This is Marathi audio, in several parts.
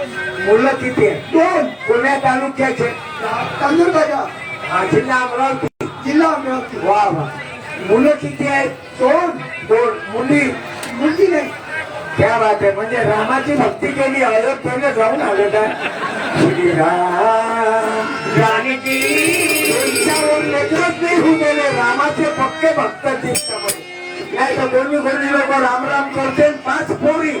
मुलं किती आहेत दोन पुण्या तालुक्याचे. तांदूळ हा, जिल्हा अमरावती. जिल्हा अमरावती. वा वा. मुलं किती आहेत? दोन दोन. मुली. मुलगी नाही. क्या बात आहे. म्हणजे रामाची भक्ती केली अयोध्येला जाऊन आलं का? रामाचे पक्के भक्त नाही तर कोणी कोणी लोक राम राम करते पाच पोरी.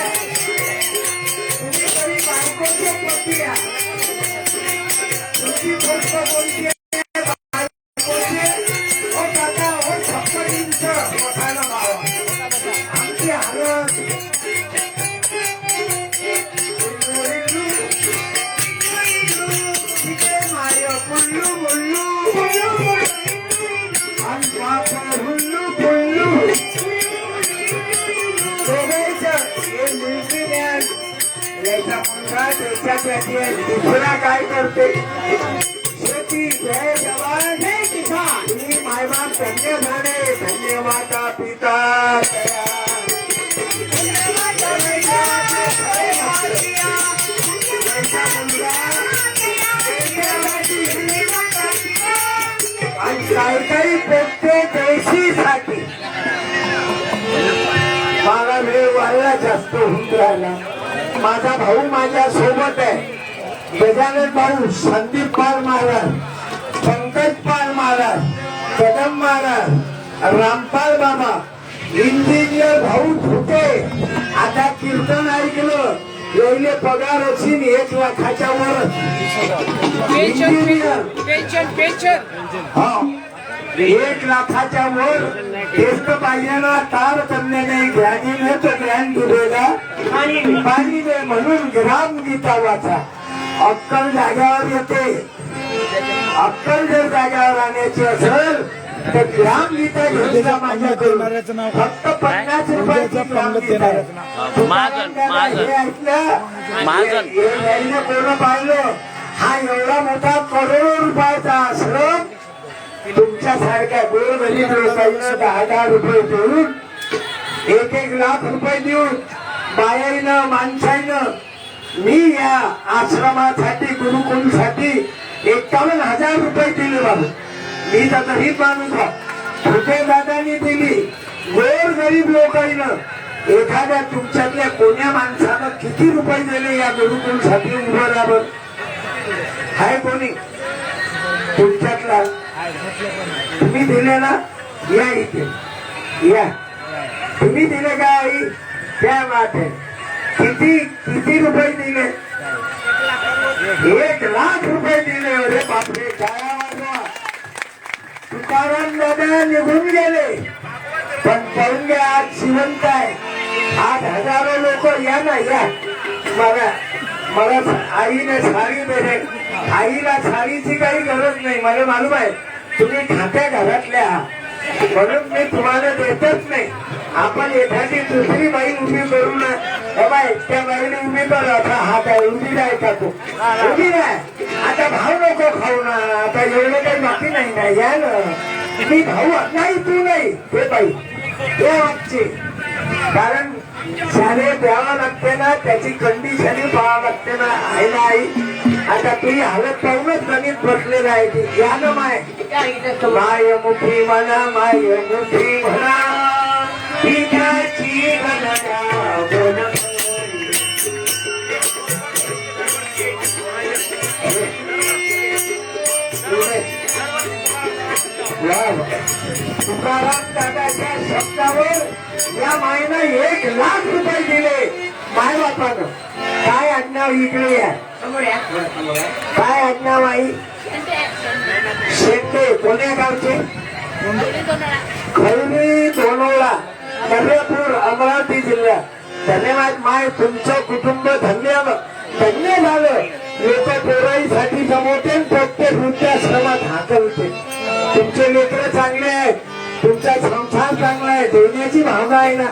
होऊन राहिला. माझा भाऊ माझ्या सोबत आहे. गजानन भाऊ संदीप पाल महाराज पंकज पाल महाराज कदम महाराज रामपाल बाबा इंजिनियर भाऊ फुटे आता कीर्तन ऐकलं यायले पगार असेल एक लाखाच्या वर. पेन्शन इंजिनियर पेन्शन पेन्शन हा. एक लाखाच्या वर टेस्ट पाहिजे ना तार नाही ज्ञानी नाही तो ज्ञान दिलेला. पाणी दे. म्हणून ग्राम गीता वाचा. अक्कल जाग्यावर येते. अक्कल जर जाग्यावर आणायची असेल तर ग्राम गीता घेतलेला माझ्याकडून फक्त पन्नास रुपयाची ग्राम गीता. हे ऐकलं? कोण पाहिलं? हा एवढा मोठा करोडो रुपयाचा आश्रम आमच्या सारख्या गोरगरीब लोकांना दहा दहा रुपये देऊन एक एक लाख रुपये देऊन बायाईनं माणसाईनं मी या आश्रमासाठी गुरुकुलसाठी एकावन्न हजार रुपये दिले बाबू. मी तर गरीब माणूस आहे. दादानी दिली. गोर गरीब लोकांना एखाद्या तुमच्यातल्या कोण्या माणसानं किती रुपये दिले या गुरुकुलसाठी उभं राहावं? हाय कोणी? तुमच्यातला तुम्ही दिले ना या इथे. या. तुम्ही दिले का आई? त्या माथे. किती किती रुपये दिले? एक लाख रुपये दिले. अरे बापरे काय तुकाराम दादा निघून गेले. पण पळून घ्या आज जिवंत आहे आज हजारो लोक या ना या. मला मला आईने साडी बेरे आईला साडीची काही गरज नाही. मला मालूम आहे. तुम्ही खात्या घरातल्या. म्हणून मी तुम्हाला देतच नाही. आपण एखादी दुसरी बाई उभी करू ना बाबा एकट्या त्या बाईने उभी करू. आता हा काय उभी नाही का तू उभी नाही आता भाऊ नको खाऊ ना. आता एवढं काही बाकी नाही ना. या ना. मी भाऊ नाही तू नाही. हे बाई हे वागचे कारण शाळे द्यावं लागते ना त्याची कंडिशन पाहावं लागते ना. आहे ना आई. आता तुम्ही हालत पाहूनच गणित बसलेलं आहे ते ज्ञान माय. माय मुखी म्हणा माय मुखी म्हणा. पिठाची गणना बोल. तुकाराम दादाच्या शब्दावर या मायनं एक लाख रुपये दिले. माय बापानं. काय आडनाव इकडे या? काय आडनाव आई शेटे कोण्या गावचे? खैरी दोनोळा. दर्यापूर अमरावती जिल्ह्यात. धन्यवाद. माय तुमचं कुटुंब धन्य धन्य झालं लोक पोराईसाठी जमवते प्रत्येक वृद्धाश्रमात हाकलते तुमचे लेकर चांगले आहेत. तुमचा संसार चांगला आहे. देण्याची भावना आहे ना.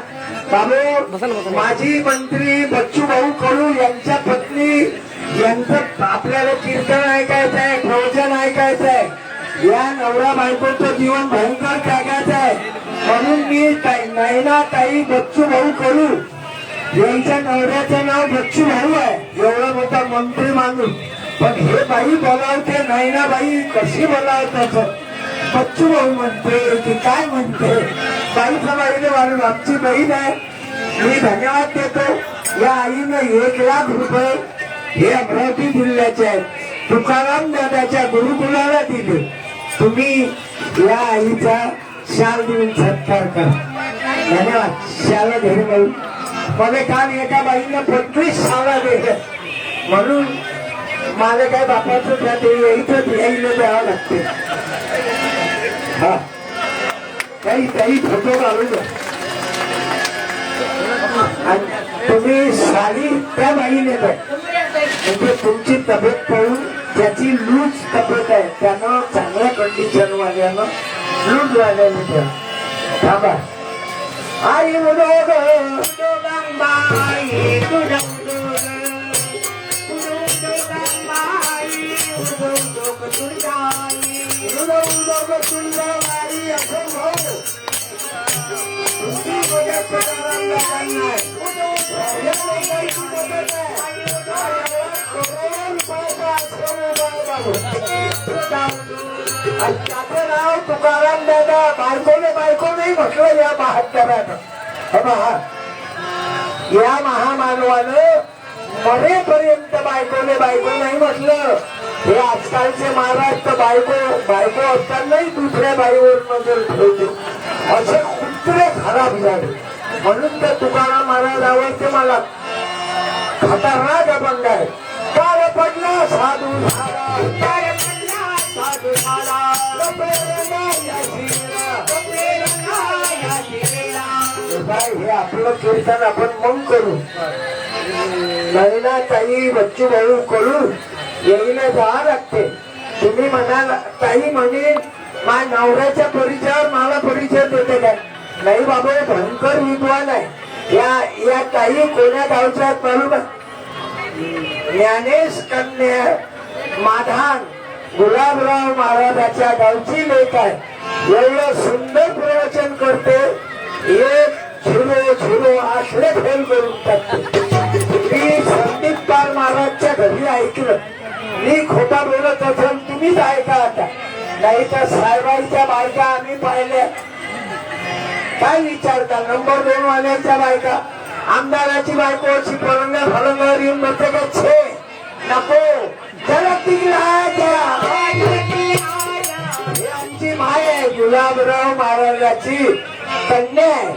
बाबू माजी मंत्री बच्चू भाऊ कडू यांच्या पत्नी यांचं आपल्याला कीर्तन ऐकायचं आहे प्रवचन ऐकायचं आहे या नवरा बायकोचं जीवन भयंकर टाकायचं आहे म्हणून मी ताई नैना ताई बच्चू भाऊ कडू यांच्या नवऱ्याचं नाव बच्चू भाऊ आहे. एवढा मोठा मंत्री माणूस. पण हे बाई बोलावते नैना बाई कशी बोलावत बच्चू भाऊ म्हणते की काय म्हणते? बाईचा बाईने मारून आमची बहीण आहे. मी धन्यवाद देतो. या आईनं एक लाख रुपये हे अमरावती जिल्ह्याचे आहेत. तुकाराम दादाच्या गुरुकुलाला दिले तुम्ही या आईचा शाल देऊन सत्कार करा. धन्यवाद. शाला घेऊन बाई. मला काल एका बाईनं पंचवीस शाला दिले म्हणून मला काय बापाचं त्या ते यायचं यायला द्यावं लागते. हा. काही काही फोटो काढून आणि तुम्ही साडी त्या बाईने द्या म्हणजे तुमची तब्येत पळून त्याची लूज तब्येत आहे त्यानं चांगल्या कंडिशन वाल्यानं लूज वाल्याने द्या थांबा आई उडोग उडोगांबाई उडोग त्याचं नाव तुकाराम दादा बायकोने बायको नाही म्हटलं या बहात्तरानं या महामानवानं मरेपर्यंत बायकोने बायको नाही म्हटलं हे आजकालचे महाराष्ट्र बायको बायको असतानाही दुसऱ्या बाईवर नजर ठेवतो असे कुत्रे खराब झाले म्हणून तर तुकाराम महाराजावर ते मला. खतरनाक अभंग आहे. काय पडला साधू झाला. काय पडला साधू झाला. हे आपलं कीर्तन आपण मग करू. महिला ताई बच्चू भाऊ करू येईला जावं लागते. तुम्ही म्हणाल ताई म्हणे माझ्या नवऱ्याच्या परिचयावर मला परिचय देते काय नाही बाबा भयंकर विद्वान आहे. या या काही कोण्या गावच्या तरुण ज्ञानेश कन्या माधान गुलाबराव महाराजाच्या गावची लेख आहे. एवढं सुंदर प्रवचन करते. एक झिरो झिरो आश्रय फेल करून टाकते. मी संदीप पाल महाराजच्या घरी ऐकलं. मी खोटा बोलत असेल तुम्हीच ऐका आता. नाही तर साहेबांच्या बायका आम्ही पाहिल्या. काय विचारता? नंबर दोन वाल्याच्या बायका. आमदाराची बायको अशी फलंगावर येऊन म्हणते का छे नको. चला हे आमची माय आहे गुलाबराव महाराजाची कन्या आहे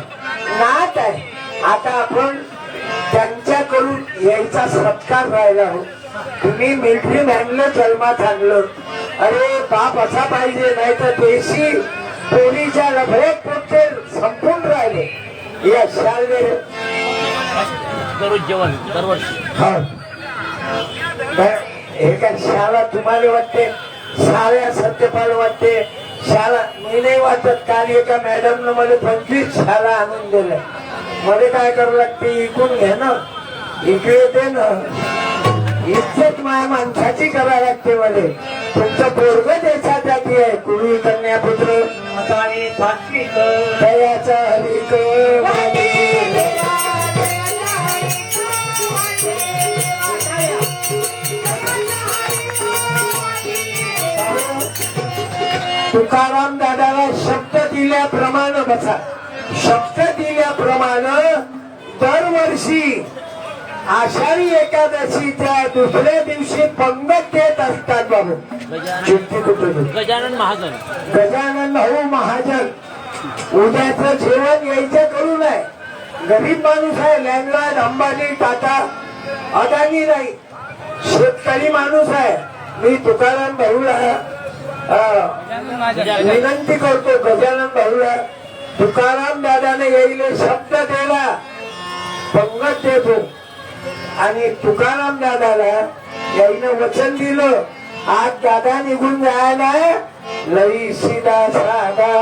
नात आहे. आता आपण त्यांच्याकडून यायचा सत्कार राहिला हो. तुम्ही मिलिटरी मॅनला जन्मात आणलं. अरे बाप असा पाहिजे नाही तर देशी पोरीच्या लभरेत पोटे संपून राहिले. या शाळे दररोज जेवण दरवर्षी. हा. हे काय शाळा तुम्हाला वाटते? शाळा सत्यपाल वाटते? शाळा मी नाही वाटत काल एका मॅडमनं मला पंचवीस शाळा आणून दिल्या. मला काय करावं लागते? इकून घे ना. इकडे दे ना. इज्जत माया माणसाची करावी लागते मला. तुमचं पोरग देशासाठी आहे. कुळी कन्यापुत्र. मताने सात्विक. दयाचा हरिक तुकाराम दादाला शब्द दिल्याप्रमाणे बसा. शब्द दिल्याप्रमाणे दरवर्षी आषाढी एकादशीच्या दुसऱ्या दिवशी पंगत देत असतात बाबू. गजानन चिंती कुठून गजानन महाजन. गजानन भाऊ महाजन. उद्याचं जेवण यायचं करू नये. गरीब माणूस आहे लँडलॉर्ड अंबानी टाटा अदानी नाही. शेतकरी माणूस आहे. मी तुकाराम भाऊला विनंती करतो गजानन भाऊला तुकाराम दादाने येईल शब्द दिला पंगत देतो. आणि तुकाराम दादाला याईनं वचन दिलं. आज दादा निघून जायला लई सीधा साधा.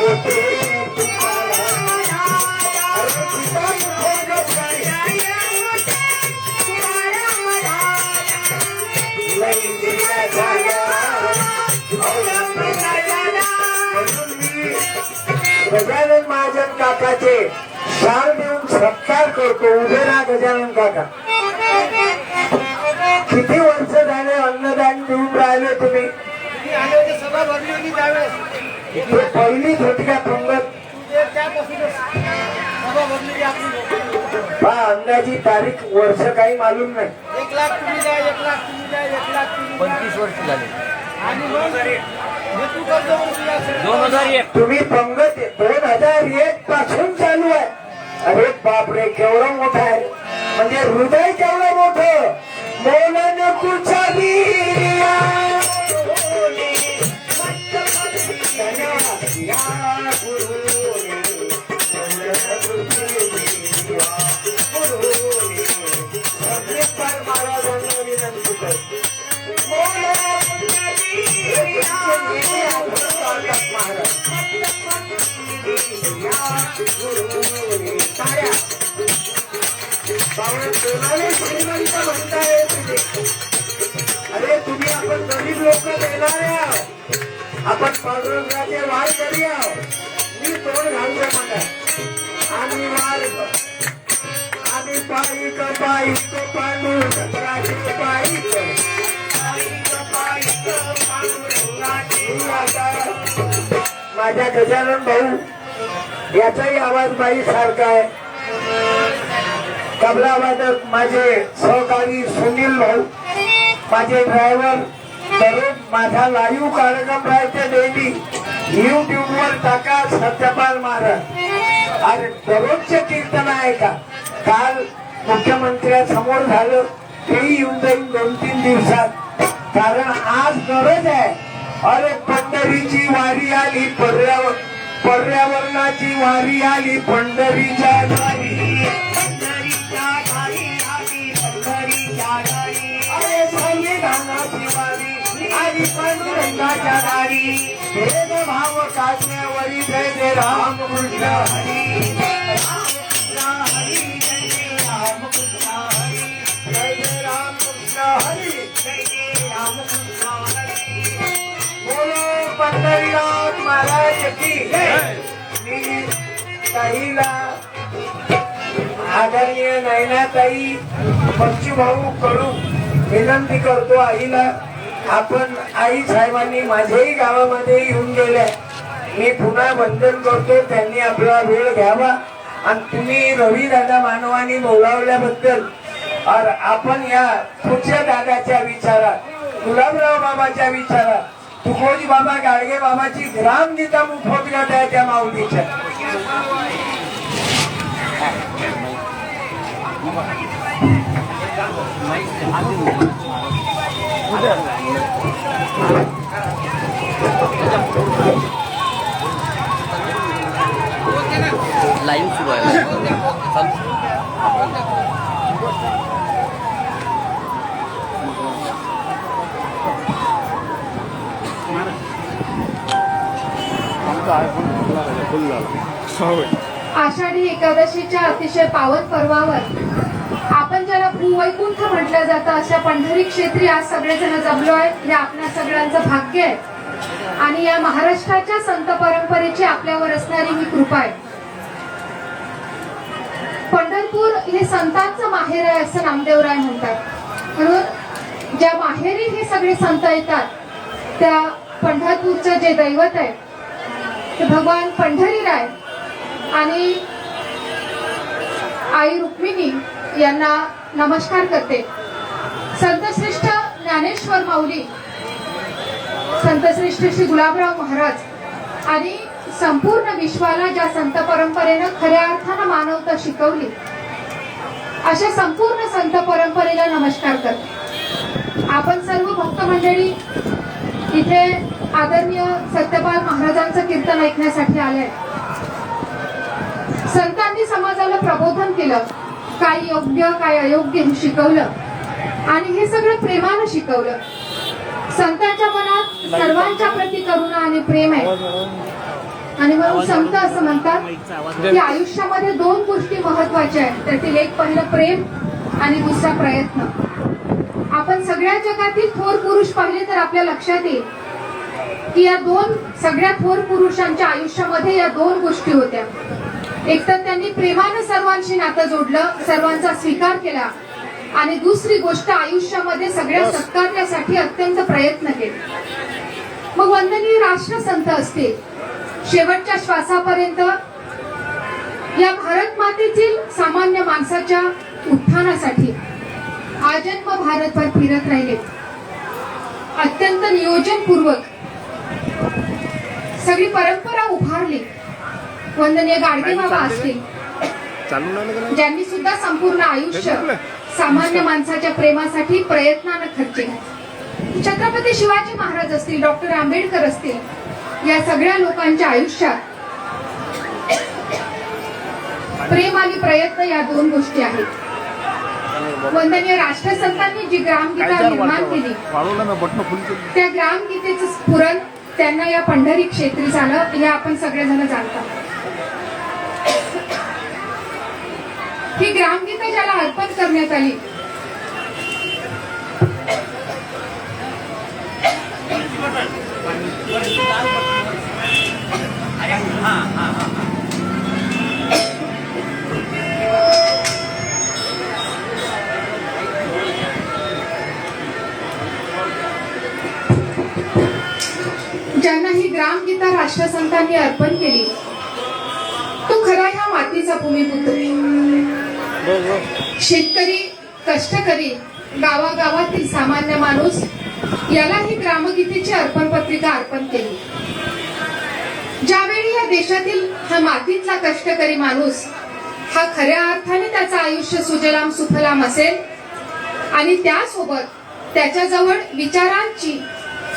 होते काकाचे शाल देऊन सत्कार करतो. उभे राहा गजानन काका. किती वर्ष झाले अन्नदान देऊन राहिले तुम्ही? हे पहिलीच होती? का पंगत पहा अंदाजी तारीख वर्ष काही मालूम नाही. एक लाख तुम्ही द्या एक लाख तुम्ही द्या एक लाख पंचवीस वर्ष झाले. दोन हजार एक. तुम्ही पंगत दोन हजार एक पासून चालू आहे. अरे बापरे केवढं मोठा आहे. म्हणजे हृदय केवढं मोठं? मौलाने कुछा अरे तुम्ही आपण गरीब लोक देणारे आपण पांडुरंगाचे वार करी मी तोंड घालतो मला आम्ही वार आम्ही पाईक पाईक पांडुरंगाचे माझ्या गजानन भाऊ याचाही आवाज बाई सारखा आहे. तबला वादक माझे सहकारी सुनील भाऊ माझे ड्रायव्हर तरुण माझा लाईव्ह कार्यक्रम राहायचे डेली युट्यूब वर टाका सत्यपाल महाराज. अरे दररोजचे कीर्तन आहे का? काल मुख्यमंत्र्यासमोर झालं तेही येऊन जाईल दोन तीन दिवसात. कारण आज गरज आहे. अरे पंढरीची वारी आली पर्यावर पर्यावरणाची वारी आली पंढरीच्या दारी पंढरीच्या दारी आली पंढरीच्या दारी अरे संविधानाची वारी आली पांडुरंगाच्या दारी भेद भाव काढण्यावरी जय जय राम कृष्ण हरी. जय जय रामकृष्ण हरी. जय जय रामकृष्ण हरी. बोलो पंढरीनाथ महाराज की मी ताईला आदरणीय नयनाताई भाऊ कडू विनंती करतो आईला. आपण आई साहेबांनी माझ्याही गावामध्ये येऊन गेल्या. मी पुन्हा वंदन करतो त्यांनी आपला वेळ घ्यावा. आणि तुम्ही रवी दादा मानवानी बोलावल्याबद्दल आपण या पुढच्या दादाच्या विचारात गुलाबराव बाबाच्या विचारात तुकोजी बाबा गाडगे बाबाची ग्रामगीता मुखोद्गत आहे त्या माऊलीच्या लाईव्ह सुरू आहे आषाढी एकादशीच्या अतिशय पावन पर्वावर आपण ज्याला भूवैकुंठ म्हटलं जातं अशा पंढरी क्षेत्री आज सगळेजण जमलो आहे हे आपल्या सगळ्यांचं भाग्य आहे. आणि या महाराष्ट्राच्या संत परंपरेची आपल्यावर असणारी ही कृपा आहे. पंढरपूर हे संतांचं माहेर आहे असं नामदेवराय म्हणतात. म्हणून ज्या माहेरी हे सगळे संत येतात त्या पंढरपूरचं जे दैवत आहे ते भगवान पंढरीराय आणि आई रुक्मिणी यांना नमस्कार करते. संतश्रेष्ठ ज्ञानेश्वर माऊली संतश्रेष्ठ श्री गुलाबराव महाराज आणि संपूर्ण विश्वाला ज्या संत परंपरेनं खऱ्या अर्थानं मानवता शिकवली अशा संपूर्ण संत परंपरेला नमस्कार करते. आपण सर्व भक्त मंडळी इथे आदरणीय सत्यपाल महाराजांचं कीर्तन ऐकण्यासाठी आले. संतांनी समाजाला प्रबोधन केलं. काय योग्य काय अयोग्य हे शिकवलं. आणि हे सगळं प्रेमानं शिकवलं. संतांच्या मनात सर्वांच्या प्रती करुणा आणि प्रेम आहे. आणि म्हणून संत असं म्हणतात की आयुष्यामध्ये दोन गोष्टी महत्त्वाच्या आहेत. त्यातील एक पहिलं प्रेम आणि दुसरा प्रयत्न. आपण सगळ्या जगातील थोर पुरुष पाहिले तर आपल्या लक्षात येईल. की या दोन सगळ्या थोर पुरुषांच्या आयुष्यामध्ये या दोन गोष्टी होत्या. एक तर त्यांनी प्रेमानं सर्वांशी नातं जोडलं सर्वांचा स्वीकार केला आणि दुसरी गोष्ट आयुष्यामध्ये सगळ्या सत्कार्यासाठी अत्यंत प्रयत्न केले. मग वंदनीय राष्ट्रसंत असतील. शेवटच्या श्वासापर्यंत या भारत मातेतील सामान्य माणसाच्या उत्थानासाठी आजन्म भारतभर फिरत राहिले. अत्यंत नियोजनपूर्वक सगळी परंपरा उभारली. वंदनीय गाडगे बाबा असतील. ज्यांनी सुद्धा संपूर्ण आयुष्य सामान्य माणसाच्या प्रेमासाठी प्रयत्नानं खर्च छत्रपती शिवाजी महाराज असतील डॉक्टर आंबेडकर असतील या सगळ्या लोकांच्या आयुष्यात प्रेम आणि प्रयत्न या दोन गोष्टी आहेत. वंदनीय राष्ट्रसंतांनी जी ग्रामगीता निर्माण केली. त्या ग्रामगीतेचं स्फुरण त्यांना या पंढरी क्षेत्री झालं हे आपण सगळेजण जाणतात. ही ग्रामगीता ज्याला अर्पण करण्यात आली हा ग्रामगीता राष्ट्रसंतांनी अर्पण केली. तो खरा ह्या मातीचा भूमिपुत्र. शेतकरी कष्टकरी गावागावातील सामान्य माणूस याला ही ग्रामगीतेची अर्पण पत्रिका अर्पण केली. ज्यावेळी या देशातील हा मातीतला कष्टकरी माणूस हा खऱ्या अर्थाने त्याचं आयुष्य सुजलाम सुफलाम असेल आणि त्यासोबत त्याच्याजवळ विचारांची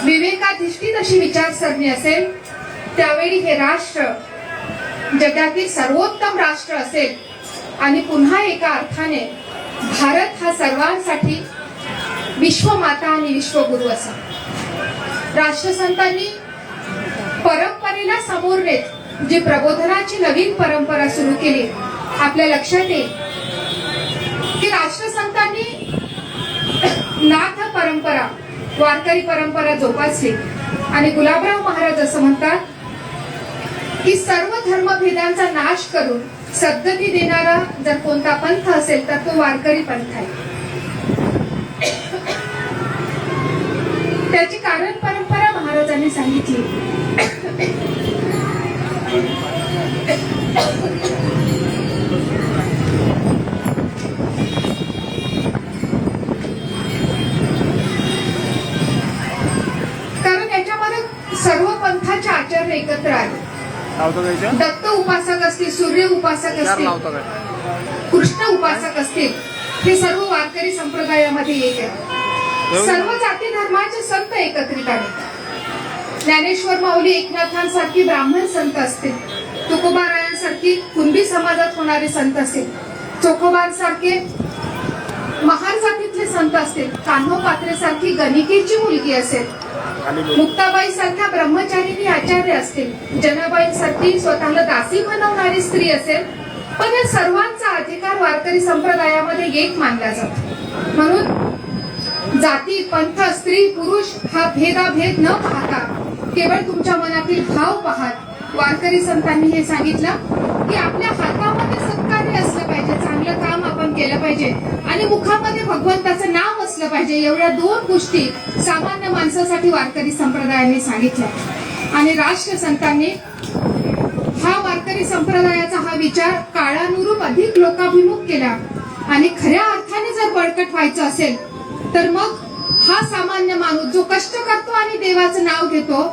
विवेकाधिष्ठित अशी विचारसरणी असेल त्यावेळी हे राष्ट्र जगातील सर्वोत्तम राष्ट्र असेल. आणि पुन्हा एका अर्थाने भारत हा सर्वांसाठी विश्वमाता आणि विश्वगुरु असा. राष्ट्रसंतांनी परंपरेला समोर नेत जी प्रबोधनाची नवीन परंपरा सुरू केली आपल्या लक्षात येईल. की राष्ट्रसंतांनी नाथ परंपरा वारकरी परंपरा जोपासली. आणि गुलाबराव महाराज असं म्हणतात की सर्व धर्मभेदांचा नाश करून सद्गती देणारा जर कोणता पंथ असेल तर तो वारकरी पंथ आहे. त्याची कारण परंपरा महाराजांनी सांगितली. दत्त उपासक असतील सूर्य उपासक असतील कृष्ण उपासक असतील हे सर्व वारकरी संप्रदायामध्ये एक आहे सर्व जाती धर्माचे संत एकत्रित आले ज्ञानेश्वर माऊली एकनाथांसारखी ब्राह्मण संत असतील तुकोबारायांसारखी कुणबी समाजात होणारे संत असतील चोखोबांसारखे महार जातीतले संत असतील कान्होपात्रे सारखी गणिकेची मुलगी असेल. मुक्ताबाई सारख्या ब्रह्मचारी आचार्य असतील. जनाबाई सारखी स्वतःला दासी बनवणारी स्त्री असेल पण या सर्वांचा अधिकार वारकरी संप्रदायामध्ये एक मानला जातो. म्हणून जाती पंथ स्त्री पुरुष हा भेदाभेद न पाहता केवळ तुमच्या मनातील भाव पाहत वारकरी संतांनी हे सांगितलं की आपल्या हातामध्ये सत्कार्य असलं पाहिजे चांगलं काम आपण केलं पाहिजे. आणि मुखामध्ये भगवंताचं नाव असलं पाहिजे. एवढ्या दोन गोष्टी सामान्य माणसासाठी वारकरी संप्रदायाने सांगितल्या. आणि राष्ट्रसंतांनी हा वारकरी संप्रदायाचा हा विचार काळानुरूप अधिक लोकाभिमुख केला. आणि खऱ्या अर्थाने जर बळकट व्हायचं असेल तर मग हा सामान्य माणूस जो कष्ट करतो आणि देवाचं नाव घेतो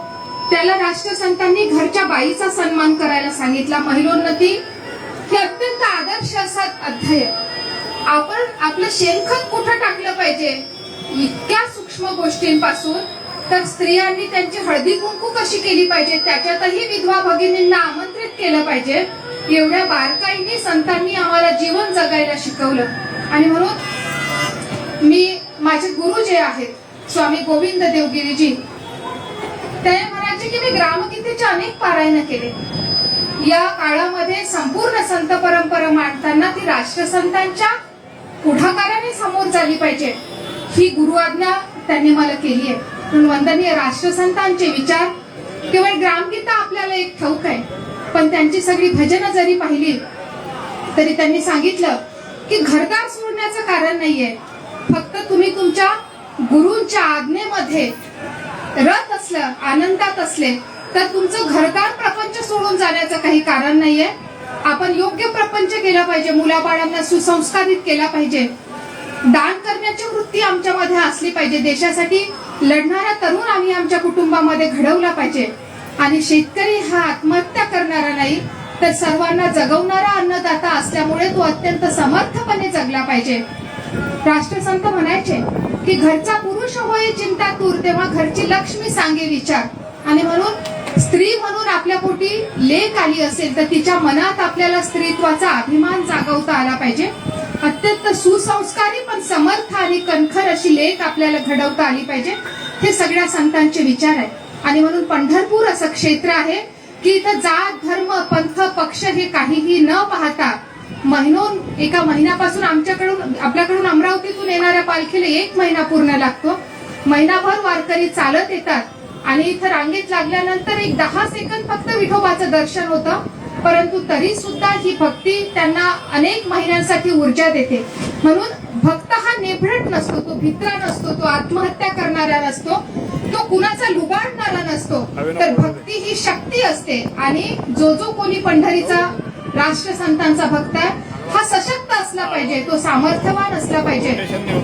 त्याला राष्ट्रसंतांनी घरच्या बाईचा सन्मान करायला सांगितला. महिलोन्नती हे अत्यंत आदर्श असा अध्याय आपण आपलं शेणखत कुठं टाकलं पाहिजे? इतक्या सूक्ष्म गोष्टींपासून. तर स्त्रियांनी त्यांची हळदी कुंकू कशी केली पाहिजे? त्याच्यातही विधवा भगिनींना आमंत्रित केलं पाहिजे. एवढ्या बारकाईने संतांनी आम्हाला जीवन जगायला शिकवलं. आणि म्हणून मी माझे गुरु जे आहेत स्वामी गोविंद देवगिरीजी ते म्हणायचे की मी ग्रामगीतेचे अनेक पारायण केले. या काळामध्ये संपूर्ण संत परंपरा मांडताना ती राष्ट्रसंतांच्या पुढाकाराने समोर झाली पाहिजे. ही गुरु आज्ञा त्यांनी मला केली आहे. पण वंदनीय राष्ट्रसंतांचे विचार केवळ ग्रामगीता आपल्याला एक ठाऊक आहे. पण त्यांची सगळी भजनं जरी पाहिली तरी त्यांनी सांगितलं की घरदार सोडण्याचं कारण नाहीये. फक्त तुम्ही तुमच्या गुरूंच्या आज्ञेमध्ये रथ असलं आनंदात असले तर तुमचं घरदार प्रपंच सोडून जाण्याचं काही कारण नाहीये. आपण योग्य प्रपंच केला पाहिजे मुलाबाळांना सुसंस्कारित केला पाहिजे. दान करण्याची वृत्ती आमच्यामध्ये असली पाहिजे. देशासाठी लढणारा तरुण आम्ही आमच्या कुटुंबामध्ये घडवला पाहिजे. आणि शेतकरी हा आत्महत्या करणारा नाही तर सर्वांना जगवणारा अन्नदाता असल्यामुळे तो अत्यंत समर्थपणे जगला पाहिजे. राष्ट्रसंत म्हणायचे की घरचा पुरुष होय चिंता तूर तेव्हा घरची लक्ष्मी सांगे विचार. आणि म्हणून स्त्री म्हणून आपल्या पोटी लेख आली असेल तर तिच्या मनात आपल्याला स्त्रीत्वाचा अभिमान जागवता आला पाहिजे. अत्यंत सुसंस्कारी पण समर्थ आणि कणखर अशी लेख आपल्याला घडवता आली पाहिजे. हे सगळ्या संतांचे विचार आहेत. आणि म्हणून पंढरपूर असं क्षेत्र आहे की इथं जात धर्म पंथ पक्ष हे काहीही न पाहता महिनोन एका महिन्यापासून आमच्याकडून आपल्याकडून अमरावतीतून येणाऱ्या पालखीला एक महिना पूर्ण लागतो. महिनाभर वारकरी चालत येतात. आणि इथं रांगेत लागल्यानंतर एक दहा सेकंद फक्त विठोबाचं दर्शन होतं. परंतु तरी सुद्धा ही भक्ती त्यांना अनेक महिन्यांसाठी ऊर्जा देते. म्हणून भक्त हा नेभळट नसतो तो भित्रा नसतो तो आत्महत्या करणारा नसतो तो कुणाचा लुबाडणारा नसतो. तर भक्ती ही शक्ती असते. आणि जो जो कोणी पंढरीचा राष्ट्रसंतांचा भक्त आहे हा सशक्त असला पाहिजे तो सामर्थ्यवान असला पाहिजे.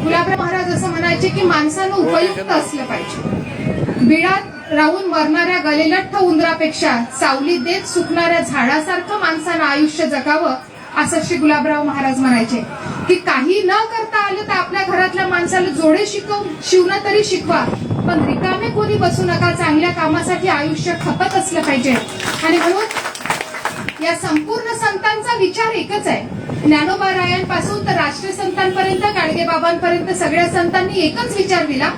गुलाबराव महाराज असं म्हणायचे की माणसानं उपयुक्त असलं पाहिजे. बिळात राहून मरणाऱ्या गलेलठ्ठ उंदरापेक्षा सावली देत सुकणाऱ्या झाडासारखं माणसानं आयुष्य जगावं असं श्री गुलाबराव महाराज म्हणायचे. की काही न करता आलं तर आपल्या घरातल्या माणसाला जोडे शिकव शिवणं तरी शिकवा. पण रिकामे कोणी बसू नका चांगल्या कामासाठी आयुष्य खपत असलं पाहिजे. आणि म्हणून या संपूर्ण संतांचा विचार एकच आहे. ज्ञानोबा रायांपासून तर राष्ट्रसंतांपर्यंत गाडगे बाबांपर्यंत सगळ्या संतांनी एकच विचार दिला.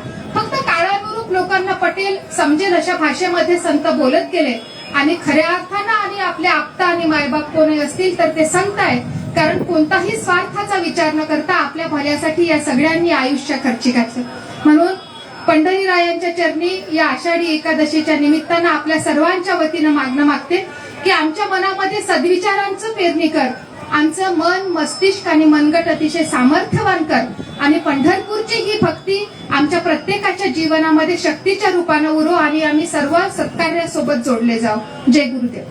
लोकांना पटेल समजेल अशा भाषेमध्ये संत बोलत गेले. आणि खऱ्या अर्थानं आणि आपल्या आपता आणि मायबाप कोणी असतील तर ते संत आहेत. कारण कोणताही स्वार्थाचा विचार न करता आपल्या भल्यासाठी या सगळ्यांनी आयुष्य खर्ची घातलं. म्हणून पंढरीरायांच्या चरणी या आषाढी एकादशीच्या निमित्तानं आपल्या सर्वांच्या वतीनं मागणं मागते की आमच्या मनामध्ये सद्विचारांचं पेरणी कर. आमचं मन मस्तिष्क आणि मनगट अतिशय सामर्थ्यवान कर. आणि पंढरपूरची ही भक्ती आमच्या प्रत्येकाच्या जीवनामध्ये शक्तीच्या रूपानं उरो आणि आम्ही सर्व सत्कार्यासोबत जोडले जाऊ. जय गुरुदेव.